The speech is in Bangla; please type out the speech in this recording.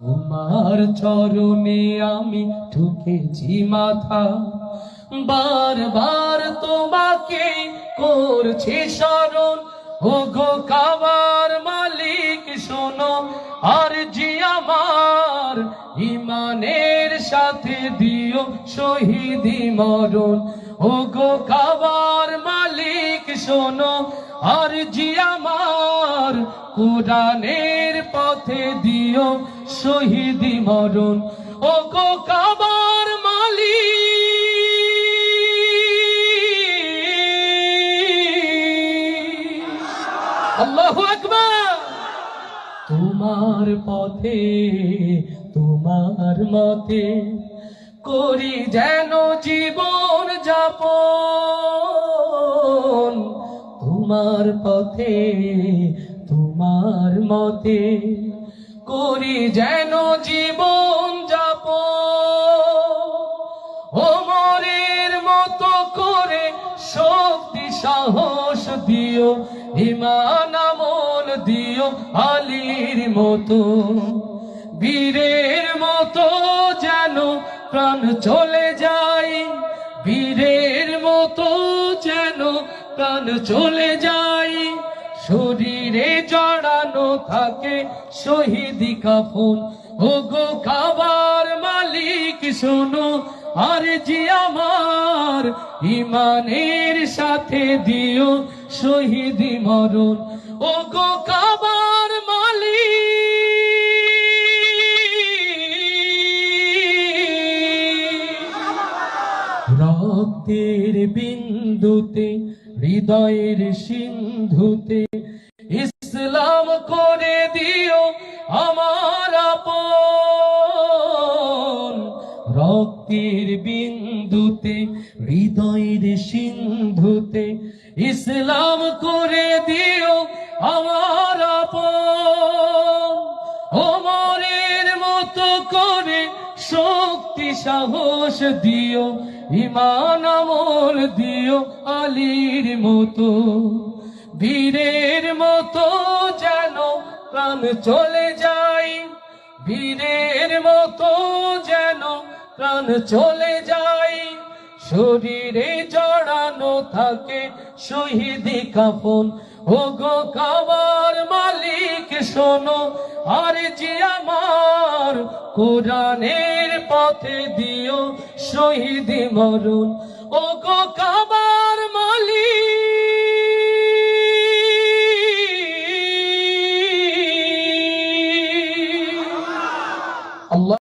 তোমার চরণে আমি ঠুকেছি মাথা। বারবার তোমাকে করছি স্মরণ। ও গো কাবার মালিক, শোনো আর জি আমার। ইমানের সাথে দিও শহীদি মরণ। ও গো কাবার মালিক শোনো আর জি আমার কোরআনের পথে দিও শহীদি মরণ। ও গো কাবার আকবার। তোমার পথে, তোমার মতে করি যেন জীবন যাপন। তোমার পথে, তোমার মতে করি যেন জীবন যাপন ওমরের মতো করে শক্তি, সাহস দিও ইমান আমল দিও আলীর মতো। বীরের মতো যেন প্রাণ চলে যায়, বীরের মতো প্রাণ চলে যায়, শরীরে জড়ানো থাকে শহীদি কাফন। ও গো খাবার মালিক, শোনো, আর জি আমার ইমানের সাথে দিও শহীদি মরণ। ও গো কাবার মালিক, রক্তের বিন্দুতে হৃদয়ের সিন্ধুতে ইসলাম করে দিও আমার আপন। রক্তের বিন্দুতে, হৃদয়ের সিন্ধুতে ইসলাম করে দিও আমার আপন। ওমরের মতো করে শক্তি, সাহস দিও, ইমান, আমল দিও আলীর মতো। বীরের মতো যেন প্রাণ চলে যায়, বীরের মতো যেন প্রাণ চলে যাই শরীরে জড়ানো থাকে শহীদি কাফন। ও গো কাবার মালিক শোনো, আর যে আমার কোরআনের পথে দিও শহীদ মরণ।